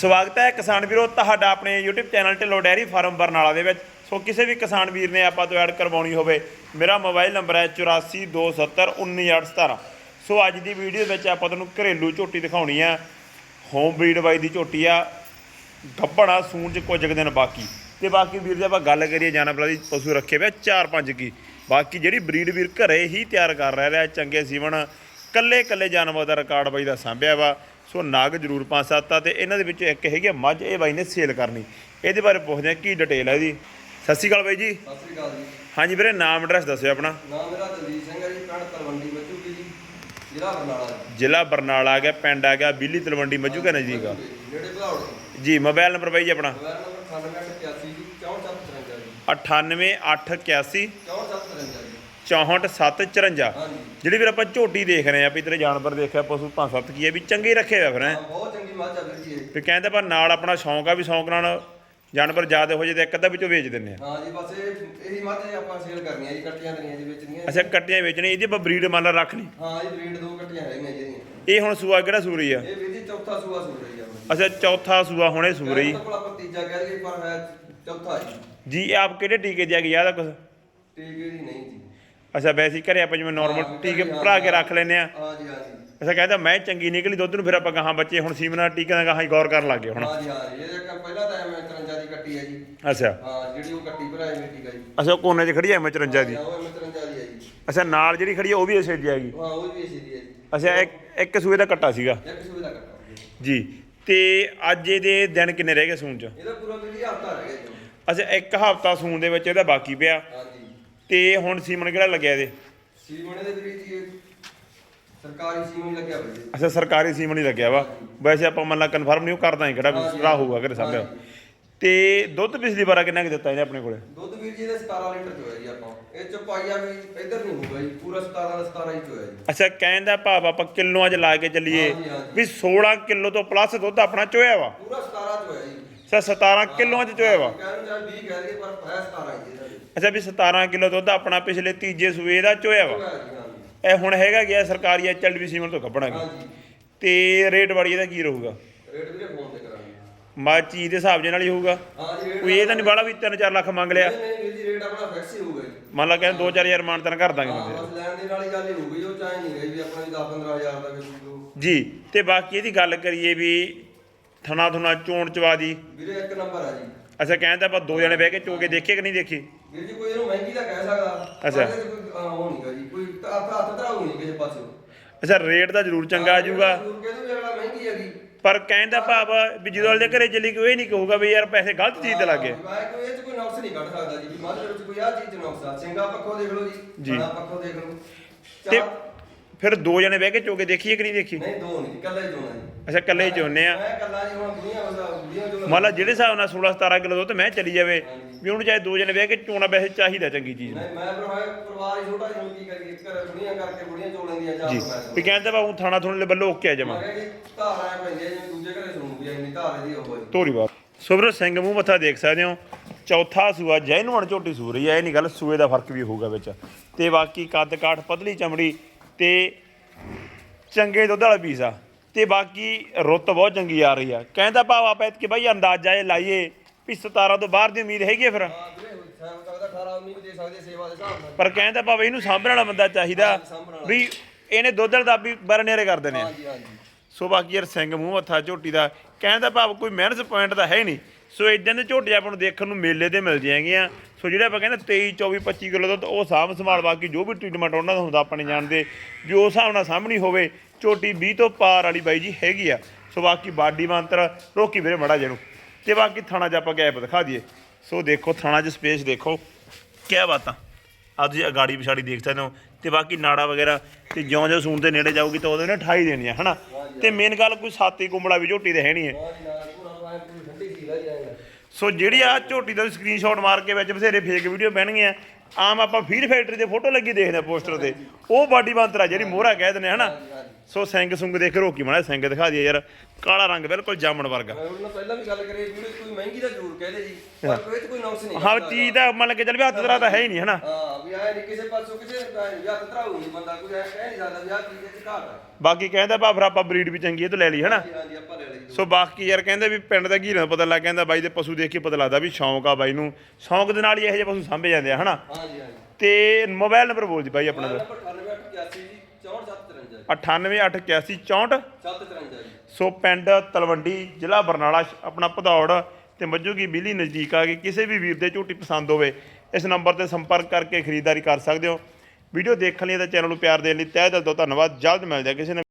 ਸਵਾਗਤ ਹੈ ਕਿਸਾਨ ਵੀਰੋ, ਤੁਹਾਡਾ ਆਪਣੇ YouTube channel Dhillon dairy farm Barnala ਦੇ ਵਿੱਚ। ਸੋ ਕਿਸੇ ਵੀ ਕਿਸਾਨ ਵੀਰ ਨੇ ਆਪਾਂ ਤੋਂ ਐਡ ਕਰਵਾਉਣੀ ਹੋਵੇ, ਮੇਰਾ ਮੋਬਾਈਲ ਨੰਬਰ ਹੈ 8427191817 ਸੋ ਅੱਜ ਦੀ ਵੀਡੀਓ ਵਿੱਚ ਆਪਾਂ ਤੁਹਾਨੂੰ ਘਰੇਲੂ ਝੋਟੀ ਦਿਖਾਉਣੀ ਆ। ਹੋਮ ਬਰੀਡ ਵਾਈ ਦੀ ਝੋਟੀ ਆ। ਗੱਭਣਾ ਸੂਣ ਚ ਕੁਝ ਕੁ ਦਿਨ ਬਾਕੀ। ਤੇ ਬਾਕੀ ਵੀਰ ਜੇ ਆਪਾਂ ਗੱਲ ਕਰੀਏ ਜਾਨਵਰਾਂ ਦੀ, ਪਸ਼ੂ ਰੱਖੇ ਹੋਏ ਆ ਚਾਰ ਪੰਜ ਕੀ। ਬਾਕੀ ਜਿਹੜੀ ਬਰੀਡ ਵੀਰ ਘਰੇ ਹੀ ਤਿਆਰ ਕਰ ਰਿਹਾ ਚੰਗੇ ਸੀਵਣ ਕੱਲੇ ਕੱਲੇ ਜਾਨਵਰ ਦਾ ਰਿਕਾਰਡ ਬਾਈ ਦਾ ਸਾਂਭਿਆ ਵਾ। ਸੋ ਨਾਗ ਜ਼ਰੂਰ ਪੰਜ ਸੱਤ ਆ ਤੇ ਇਹਨਾਂ ਦੇ ਵਿੱਚੋਂ ਇੱਕ ਹੈਗੀ ਆ ਮੱਝ ਇਹ ਬਾਈ ਨੇ ਸੇਲ ਕਰਨੀ। ਇਹਦੇ ਬਾਰੇ ਪੁੱਛਦੇ ਆ ਕੀ ਡਿਟੇਲ ਹੈ ਇਹਦੀ। ਸਤਿ ਸ਼੍ਰੀ ਅਕਾਲ ਬਾਈ ਜੀ। ਸਤਿ ਸ੍ਰੀ ਅਕਾਲ ਜੀ। ਹਾਂਜੀ ਵੀਰੇ ਨਾਮ ਐਡਰੈਸ ਦੱਸਿਓ ਆਪਣਾ। ਨਾਮ ਮੇਰਾ ਦਲਜੀਤ ਸਿੰਘ ਹੈ ਜੀ ਪਿੰਡ ਤਲਵੰਡੀ ਮੱਝੂਕੀ ਜੀ ਜ਼ਿਲ੍ਹਾ ਬਰਨਾਲਾ ਜੀ। ਜ਼ਿਲ੍ਹਾ ਬਰਨਾਲਾ ਆ ਗਿਆ ਪਿੰਡ ਆ ਗਿਆ ਬਿੱਲੀ ਤਲਵੰਡੀ ਕਾ ਨਜ਼ਦੀਕ ਆ ਨੇੜੇ ਜੀ। ਜੀ ਮੋਬਾਈਲ ਨੰਬਰ ਬਾਈ ਜੀ ਆਪਣਾ। ਮੋਬਾਈਲ ਨੰਬਰ 9881 ਜੀ 6453 ਜੀ। 9881 6453 6454 ਜੀ ਹਾਂਜੀ। ਜਿਹੜੀ ਵੀਰ ਆਪਾਂ ਝੋਟੀ ਦੇਖ ਰਹੇ ਆ ਵੀ ਤੇਰੇ ਜਾਨਵਰ ਦੇਖਿਆ ਪਸ਼ੂ ਪੰਜ ਸੱਤ ਕੀ ਹੈ ਵੀ ਚੰਗੇ ਰੱਖੇ ਹੋਏ ਫਿਰ ਹੈਂ। ਹਾਂ, ਬਹੁਤ ਚੰਗੀ ਆ ਵੀਰ ਜੀ ਇਹ ਵੀ ਕਹਿੰਦੇ ਪਰ ਨਾਲ ਆਪਣਾ ਸ਼ੌਂਕ ਆ ਵੀ ਸ਼ੌਂਕ ਨਾਲ ਜਾਨਵਰ ਜ਼ਿਆਦਾ ਹੋ ਜੇ ਤੇ ਇੱਕ ਅੱਧਾ ਵਿੱਚੋਂ ਵੇਚ ਦਿੰਨੇ ਆ। ਹਾਂ ਜੀ ਬਸ ਇਹ ਇਹੀ ਇਹ ਆਪਾਂ ਸੇਲ ਕਰਨੀਆਂ ਜੀ ਕੱਟੀਆਂ ਦਰੀਆਂ ਜੀ ਵੇਚਣੀਆਂ ਅੱਛਾ ਕੱਟੀਆਂ ਵੇਚਣੀ ਇਹਦੀ ਆਪਾਂ ਬਰੀਡ ਮੰਨ ਲਾ ਰੱਖ ਲਈ। ਹਾਂ ਜੀ ਬਰੀਡ ਦੋ ਕੱਟੀਆਂ ਹੈਗੀਆਂ ਜਿਹੜੀਆਂ। ਇਹ ਹੁਣ ਸੂਆ ਕਿਹੜਾ ਸੂਰੀ ਆ? ਇਹ ਵੀਰ ਜੀ ਚੌਥਾ ਸੂਆ ਸੂਰ ਰਹੀ ਆ। ਆਪਣੀ ਅੱਛਾ ਚੌਥਾ ਸੂਆ ਹੁਣੇ ਸੂਰੀ ਕੋਲ ਆਪਾਂ ਤੀਜਾ ਕਹਿ ਦਈਏ ਪਰ ਹੈ ਚੌਥਾ ਜੀ। ਜੀ ਇਹ ਆਪ ਕਿਹੜੇ ਟੀਕੇ ਦਿਆ ਗਿਆ ਯਾਦ ਆ ਕੁਛ? ਟੀਕੇ ਦੀ ਨਹੀਂ ਜੀ। ਅੱਛਾ ਵੈਸੇ ਹੀ ਘਰੇ ਆਪਾਂ ਜਿਵੇਂ ਨਾਰਮਲ ਟੀਕੇ ਭਰਾ ਕੇ ਰੱਖ ਲੈਨੇ ਆ। ਹਾਂ ਜੀ ਹਾਂ ਜੀ। ਅੱਛਾ ਕਹਿੰਦਾ ਮੈਂ ਚੰਗੀ ਨਿਕਲੀ ਦੁੱਧ ਨੂੰ ਫਿਰ ਆਪਾਂ ਗਾਹਾਂ ਬੱਚੇ ਹੁਣ ਸੀਮਨਾ ਟੀਕੇ ਦਾ ਗਾਹਾਂ ਹੀ ਗੌਰ ਕਰਨ ਲੱਗ ਗਏ ਹੁਣ। ਹਾਂ ਜੀ ਹਾਂ ਜੀ ਇਹ ਇੱਕ ਪਹਿਲਾ ਤਾਂ ਮੈਂ 53 ਦੀ ਕੱਟੀ ਹੈ ਜੀ। ਅੱਛਾ। ਹਾਂ ਜਿਹੜੀ ਉਹ ਕੱਟੀ ਅੱਛਾ ਕੋਨੇ 'ਚ ਖੜੀ ਐ ਮੈਂ 54 ਦੀ। ਉਹ ਮੈਂ 53 ਦੀ ਹੈ ਜੀ। ਅੱਛਾ ਨਾਲ ਜਿਹੜੀ ਖੜੀ ਆ ਉਹ ਵੀ ਇਸੇ ਦੀ ਹੈਗੀ। ਹਾਂ ਉਹ ਵੀ ਇਸੇ ਦੀ ਹੈ ਜੀ। ਅੱਛਾ ਇੱਕ ਇੱਕ ਸੂਏ ਦਾ ਕੱਟਾ ਸੀਗਾ। ਇੱਕ ਸੂਏ ਦਾ ਕੱਟਾ ਜੀ ਤੇ ਅੱਜ ਇਹਦੇ ਦਿਨ ਕਿੰਨੇ ਰਹਿ ਗਏ ਸੂਣ 'ਚ? ਇਹਦਾ ਪੂਰਾ ਵੀ ਹਫਤਾ ਰਹਿ ਗਿਆ ਜੀ। ਅੱਛਾ ਇੱਕ ਹਫਤਾ ਸੂਣ ਦੇ ਵਿੱਚ ਇਹਦਾ ਬਾਕੀ ਪਿਆ। ਹਾਂ ਜੀ ਤੇ ਹੁਣ ਸੀਮਨ ਕਿਹੜਾ ਲੱਗਿਆ ਇਹਦੇ? ਸੀਮਣੇ ਦੇ ਵਿੱਚ ਜੀ ਸਰਕਾਰੀ ਸੀਮਣੀ ਲੱਗਿਆ ਜੀ। ਅੱਛਾ ਸਰਕਾਰੀ ਸੀਮਨ ਹੀ ਲੱਗਿਆ ਵਾ। ਵੈਸੇ ਆਪਾਂ ਮੰਨ ਲਾ ਕਨਫਰਮ ਨਹੀਂ ਉਹ ਕਰਦਾ ਹੀ ਕਿਹੜਾ ਭਰਾ ਹੋਊਗਾ ਕਿਹੜੇ ਸਾਹਮਣੇ। ਤੇ ਦੁੱਧ ਪਿਛਲੀ ਵਾਰ ਕਿੰਨਾ ਕੁ ਦਿੱਤਾ ਇਹਨੇ ਆਪਣੇ ਕੋਲੇ? ਦੁੱਧ ਵੀਰ ਜੀ ਇਹਦਾ 17 ਲੀਟਰ ਚ ਹੋਇਆ ਜੀ ਆਪਾਂ। ਇਹ ਚ ਪਾਈਆ ਵੀ ਇੱਧਰ ਨਹੀਂ ਹੋਊਗਾ ਜੀ ਪੂਰਾ 17 ਦਾ 17 ਹੀ ਚ ਹੋਇਆ ਜੀ। ਅੱਛਾ ਕਹਿਣ ਦਾ ਭਾਵ ਆਪਾਂ ਕਿਲੋਆਂ 'ਚ ਲਾ ਕੇ ਚੱਲੀਏ। ਵੀ 16 ਕਿਲੋ ਤੋਂ ਪਲੱਸ ਦੁੱਧ ਆਪਣਾ ਚੋਇਆ ਵਾ। ਪੂਰਾ 17 ਚ ਹੋਇਆ ਜੀ। ਅੱਛਾ 17 ਕਿਲੋਆਂ 'ਚ ਚੋਇਆ ਵਾ। ਕਹਿਣ ਜਾਂ 20 ਕਹਿ ਦਈਏ ਪਰ ਹੈ 17 ਹੀ ਜੀ ਅੱਛਾ ਵੀ 17 ਕਿਲੋ ਦੁੱਧ ਆਪਣਾ ਪਿਛਲੇ ਤੀਜੇ ਸੂਏ ਦਾ ਚੋਇਆ ਵਾ। ਇਹ ਹੁਣ ਹੈਗਾ ਗਿਆ ਸਰਕਾਰੀ ਐਚਐਲਡੀ ਸੀਮਨ ਤੋਂ ਕੱਢਣਾ ਜੀ ਤੇ ਰੇਟ ਵਾੜੀ ਇਹਦਾ ਕੀ ਰਹੂਗਾ? ਰੇਟ ਵੀਰੇ ਫੋਨ ਤੇ ਕਰਾਂਗੇ। ਮਾ ਚੀਜ਼ ਦੇ ਹਿਸਾਬ ਦੇ ਨਾਲ ਹੀ ਹੋਊਗਾ। ਹਾਂ ਜੀ ਰੇਟ ਕੋਈ ਇਹ ਤਾਂ ਨਹੀਂ ਬਾਲਾ ਵੀ 3-4 ਲੱਖ ਮੰਗ ਲਿਆ। ਨਹੀਂ ਨਹੀਂ ਵੀਰ ਜੀ ਰੇਟ ਆਪਣਾ ਫਿਕਸ ਹੀ ਹੋਊਗਾ ਜੀ। ਮੰਨ ਲਾ ਕਹਿੰਦੇ 2-4000 ਮਾਨਤਨ ਕਰ ਦਾਂਗੇ ਹਾਂ ਬੰਦੇ ਬਸ ਲੈਣ ਦੇਣ ਵਾਲੀ ਗੱਲ ਹੀ ਹੋਊਗੀ ਉਹ ਚਾਹੇ ਨਹੀਂ ਗਈ ਵੀ ਆਪਣਾ ਵੀ 10-15000 ਦਾ ਵਿੱਚ ਜੀ ਤੇ ਬਾਕੀ ਇਹਦੀ ਗੱਲ ਕਰੀਏ ਵੀ ਥਣਾ ਥੁਣਾ ਚੋਣ ਚਵਾ ਦੀ। ਵੀਰੇ ਇੱਕ ਨੰਬਰ ਆ ਜੀ। ਅੱਛਾ ਕਹਿੰਦਾ ਆਪਾਂ ਦੋ ਜਣੇ ਬਹਿ ਕੇ ਚੋ ਕੇ ਦੇਖੀਏ ਕਿ ਨਹੀਂ ਦੇਖੀ ਵੀਰ ਜੀ ਕੋਈ ਇਹਨੂੰ ਮਹਿੰਗੀ ਤਾਂ ਕਹਿ ਸਕਦਾ। ਅੱਛਾ। ਪਰ ਇਹਦੇ ਕੋਈ ਅਹ, ਉਹ ਨਹੀਂ ਗਾ ਜੀ ਕੋਈ ਹੱਥ ਹੱਥ ਧਰਾਉ ਨਹੀਂ ਕਿਸੇ ਪਾਸੇ ਅੱਛਾ ਰੇਟ ਤਾਂ ਜ਼ਰੂਰ ਚੰਗਾ ਆ ਜਾਊਗਾ। ਜ਼ਰੂਰ ਕਹਿ ਦੂੰ ਵੀ ਅਗਲਾ ਮਹਿੰਗੀ ਹੈਗੀ ਪਰ ਕਹਿੰਦਾ ਭਾਵ ਵੀ ਜਦੋਂ ਵਾਲੇ ਦੇ ਘਰੇ ਚੱਲੀ ਕੋਈ ਇਹ ਨਹੀਂ ਕਹੂਗਾ ਵੀ ਯਾਰ ਪੈਸੇ ਗਲਤ ਚੀਜ਼ ਤੇ ਲੱਗੇ ਮੈਂ ਕੋਈ ਇਹ ਚ ਕੋਈ ਨੁਕਸ ਨਹੀਂ ਕੱਢ ਸਕਦਾ ਜੀ ਵੀ ਮੱਝ ਦੇ ਵਿੱਚ ਕੋਈ ਆ ਚੀਜ਼ ਚ ਨੁਕਸ ਆ। ਸਿੰਘਾ ਪੱਖੋਂ ਦੇਖ ਲਓ ਜੀ ਜੀ। ਬਣਾ ਪੱਖੋਂ ਦੇਖ ਲਓ। ਤੇ ਚਾਰ- ਫਿਰ ਦੋ ਜਣੇ ਬਹਿ ਕੇ ਚੋ ਕੇ ਦੇਖੀਏ ਕਿ ਨਹੀਂ ਦੇਖੀ ਨਹੀਂ ਦੋ ਨਹੀਂ ਇਕੱਲਾ ਹੀ ਦੋਣਾ ਜੀ ਅੱਛਾ ਇਕੱਲੇ ਹੀ ਚੋਨੇ ਆ। ਮੈਂ ਇਕੱਲਾ ਜੀ ਹੁਣ ਦੁਨੀਆ ਵਸਾ ਦੁਨੀਆ ਜੋ ਮੰਨ ਲਾ ਜਿਹੜੇ ਹਿਸਾਬ ਨਾਲ 16-17 ਕਿਲੋ ਦੁੱਧ ਮੈਂ ਚਲੀ ਜਾਵੇ ਵੀ ਉਹਨੂੰ ਚਾਹੇ ਦੋ ਜਣੇ ਬਹਿ ਕੇ ਚੋਣਾ ਵੈਸੇ ਚਾਹੀਦਾ ਚੰਗੀ ਚੀਜ਼ ਨਹੀਂ ਮੈਂ ਪਰਿਵਾਰ ਹੀ ਛੋਟਾ ਜਿਹਾ ਕੀ ਕਰੀਏ? ਘਰ ਦੁਨੀਆ ਕਰਕੇ ਬੁੜੀਆਂ ਚੋਲਾਂ ਦੀਆਂ ਜਾਂ। ਜੀ ਮੈਂ ਵੀ ਕਹਿੰਦਾ ਬਾ ਉਹ ਥਾਣਾ ਥੁਣੇ ਵੱਲੋਂ ਓਕੇ ਆ ਜਮਾ। ਮੈਂ ਕਿਹਾ ਜੀ ਧਾਰ ਆ ਜਿਵੇਂ ਦੂਜੇ ਘਰੇ ਸੁਣੂ ਵੀ ਇੰਨੀ ਧਾਰ ਇਹਦੀ ਉਹ ਹੈ ਤੋਰੀ ਬਾਤ। ਸੁਬਰ ਸਿੰਘ ਮੂੰਹ ਮੱਥਾ ਦੇਖ ਸਕਦੇ ਹੋ। ਚੌਥਾ ਸੂਆ ਜੈਨੂਨ ਝੋਟੀ ਸੂ ਰਹੀ ਹੈ ਇਹ ਨਹੀਂ ਗੱਲ ਸੂਏ ਦਾ ਫ਼ਰਕ ਵੀ ਹੋਊਗਾ ਵਿੱਚ। ਤੇ ਬਾਕੀ ਕੱਦ ਕਾਠ ਪਤਲੀ ਚਮੜੀ ਤੇ ਚੰਗੇ ਦੁੱਧ ਵਾਲਾ ਪੀਸ ਆ। ਤੇ ਬਾਕੀ ਰੁੱਤ ਬਹੁਤ ਚੰਗੀ ਆ ਰਹੀ ਆ। ਕਹਿੰਦਾ ਭਾਵ ਆਪਾਂ ਇਤਕੇ ਬਾਈ ਅੰਦਾਜ਼ਾ ਇਹ ਲਾਈਏ ਵੀ 17 ਤੋਂ ਬਾਹਰ ਦੀ ਉਮੀਦ ਹੈਗੀ ਆ ਫਿਰ। ਹਾਂ ਵੀਰੇ ਹੋ ਸਕਦਾ 18 19 ਵੀ ਦੇ ਸਕਦੇ ਸੇਵਾ ਦੇ ਹਿਸਾਬ ਨਾਲ। ਪਰ ਕਹਿੰਦਾ ਭਾਵੇਂ ਇਹਨੂੰ ਸਾਂਭਣ ਵਾਲਾ ਬੰਦਾ ਚਾਹੀਦਾ। ਵੀ ਇਹਨੇ ਦੁੱਧ ਵਾਲਾ ਦਾ ਵੀ ਬਰਨੇਰੇ ਕਰ ਦੇਣੇ ਹਾਂਜੀ ਹਾਂਜੀ। ਸੋ ਬਾਕੀ ਯਾਰ ਸਿੰਘ ਮੂੰਹ ਹੱਥਾ ਝੋਟੀ ਦਾ ਕਹਿੰਦਾ ਭਾਵ ਕੋਈ ਮਿਹਨਤ ਪੁਆਇੰਟ ਤਾਂ ਹੈ ਨਹੀਂ। ਸੋ ਇਦਾਂ ਦੇ ਝੋਟੇ ਆਪਾਂ ਨੂੰ ਦੇਖਣ ਨੂੰ ਮੇਲੇ ਤੇ ਮਿਲ ਜਾਣਗੀਆਂ ਸੋ ਜਿਹੜੇ ਆਪਾਂ ਕਹਿੰਦੇ 23 24 25 ਕਿਲੋ ਦੁੱਧ, ਉਹ ਸਾਂਭ ਸੰਭਾਲ ਬਾਕੀ ਜੋ ਵੀ ਟ੍ਰੀਟਮੈਂਟ ਉਹਨਾਂ ਦਾ ਹੁੰਦਾ, ਆਪਾਂ ਨਹੀਂ ਜਾਣਦੇ। ਜੋ ਹਿਸਾਬ ਨਾਲ ਸਾਂਭਣੀ ਹੋਵੇ ਝੋਟੀ 20 ਤੋਂ ਪਾਰ ਵਾਲੀ ਬਾਈ ਜੀ ਹੈਗੀ ਆ। ਸੋ ਬਾਕੀ ਬਾਡੀ ਮੰਤਰ ਰੋਕੀ ਵੀਰੇ ਮੜਾ ਜਿਹਨੂੰ ਤੇ ਬਾਕੀ ਥਾਣਾ 'ਚ ਆਪਾਂ ਗੈਪ ਦਿਖਾ ਦਈਏ। ਸੋ ਦੇਖੋ, ਥਾਣਾ 'ਚ ਸਪੇਸ ਦੇਖੋ। ਕਿਆ ਬਾਤਾਂ ਅੱਜ ਜੀ ਅਗਾੜੀ ਪਿਛਾੜੀ ਦੇਖ ਸਕਦੇ ਹੋ। ਤੇ ਬਾਕੀ ਨਾੜਾ ਵਗੈਰਾ, ਤੇ ਜਿਉਂ ਜਿਉਂ ਸੂਣ ਦੇ ਨੇੜੇ ਜਾਊਗੀ ਤਾਂ ਉਹਦੇ ਨੇ ਠਾਈ ਦੇਣੀ ਆ, ਹਨਾ? ਤੇ ਮੇਨ ਗੱਲ ਕੋਈ ਸਾਤੀ ਕੁੰਬਲਾ ਵੀ ਝੋਟੀ ਦੇ ਹੈ ਨਹੀਂ ਹੈ ਹਾਂਜੀ ਨਾਲ ਪੂਰਾ ਪਾਇਆ ਪੂਰੀ ਠੰਡੀ ਸੀ ਲੈ ਜਾਏਗਾ ਸੋ ਜਿਹੜੀ ਆ ਝੋਟੀ ਦਾ ਸਕਰੀਨਸ਼ਾਟ ਮਾਰ ਕੇ ਵਿੱਚ ਬਥੇਰੇ ਫੇਕ ਵੀਡੀਓ ਬਹਿਣਗੀਆਂ, ਆਮ ਆਪਾਂ ਫੀਡ ਫੈਕਟਰੀ ਦੇ ਫੋਟੋ ਲੱਗੀ ਦੇਖਦੇ ਆ ਪੋਸਟਰ ਤੇ। ਉਹ ਬਾਡੀ ਬੰਤਰਾ ਜਿਹੜੀ ਮੋਹਰਾ ਕਹਿ ਦਿੰਦੇ ਆ, ਹਨਾ? ਸੋ ਸਿੰਘ ਸੁੰਗ ਦੇਖ ਰੋਕੀ ਮਾੜਾ ਸਿੰਘ ਦਿਖਾ ਦਈਏ ਯਾਰ ਕਾਲਾ ਰੰਗ ਬਿਲਕੁਲ ਜਾਮਣ ਵਰਗਾ। ਉਹਨਾਂ ਪਹਿਲਾਂ ਵੀ ਗੱਲ ਕਰੀ ਵੀਡੀਓ ਕੋਈ ਮਹਿੰਗੀ ਦਾ ਜ਼ਰੂਰ ਕਹਦੇ ਜੀ ਪਰ ਕੋਈ ਕੋਈ ਨੁਕਸ ਨਹੀਂ ਹਾਂ ਹੈਗਾ। ਚੀਜ਼ ਦਾ ਮੰਨ ਕੇ ਚੱਲ ਵੀ ਹੱਥ ਤੇਰਾ ਤਾਂ ਹੈ ਹੀ ਨਹੀਂ ਹਨਾ? ਹਾਂ ਵੀ ਆਏ ਨਹੀਂ ਕਿਸੇ ਪਾਸੋਂ ਕਿਸੇ ਯਾਤ ਤਰਾਉ ਨਹੀਂ ਬੰਦਾ ਕੋਈ ਐ ਕਹਿ ਨਹੀਂ ਸਕਦਾ ਵੀ ਆਹ ਚੀਜ਼ ਚ ਘਾਟ ਆ। ਬਾਕੀ ਕਹਿੰਦਾ ਭਾ ਫਿਰ ਆਪਾਂ ਬਰੀਡ ਵੀ ਚੰਗੀ ਹੈ ਤੇ ਲੈ ਲਈ ਹਨਾ? ਹਾਂਜੀ ਹਾਂਜੀ ਆਪਾਂ ਲੈ ਲਈ ਸੋ ਬਾਕੀ ਯਾਰ ਕਹਿੰਦੇ ਵੀ ਪਿੰਡ ਦਾ ਘੀਰਾਂ ਪਤਾ ਲੱਗ ਜਾਂਦਾ ਬਾਈ ਦੇ ਪਸ਼ੂ ਦੇਖ ਕੇ ਪਤਾ ਲੱਗਦਾ ਵੀ ਸ਼ੌਂਕ ਆ ਬਾਈ ਨੂੰ। ਸ਼ੌਂਕ ਦੇ ਨਾਲ ਹੀ ਇਹੋ ਜਿਹੇ ਪਸ਼ੂ ਸਾਂਭੇ ਜਾਂਦੇ ਆ ਹਨਾ? ਹਾਂਜੀ ਹਾਂਜੀ। ਤੇ ਮੋਬਾਈਲ ਨੰਬਰ ਬੋਲ ਜੀ ਬਾਈ ਆਪਣਾ ਨੰਬਰ 9881 ਜੀ 6473 ਜੀ 98881 64 753 ਸੋ ਪਿੰਡ ਤਲਵੰਡੀ ਜ਼ਿਲ੍ਹਾ ਬਰਨਾਲਾ ਆਪਣਾ ਭਦੌੜ ਤੇ ਮੱਜੂਗੀ ਬਿਲੀ ਨਜ਼ਦੀਕ ਆ ਕੇ ਕਿਸੇ ਵੀ ਵੀਰ ਦੇ ਝੋਟੀ ਪਸੰਦ ਹੋਵੇ ਇਸ ਨੰਬਰ ਤੇ ਸੰਪਰਕ ਕਰਕੇ ਖਰੀਦਦਾਰੀ ਕਰ ਸਕਦੇ ਹੋ ਵੀਡੀਓ ਦੇਖਣ ਲਈ ਤਾਂ ਚੈਨਲ ਨੂੰ ਪਿਆਰ ਦੇਣ ਲਈ ਤਹਿ ਦਿਲ ਤੋਂ ਧੰਨਵਾਦ ਜਲਦ ਮਿਲਦੇ ਹਾਂ ਕਿਸੇ ਨੇ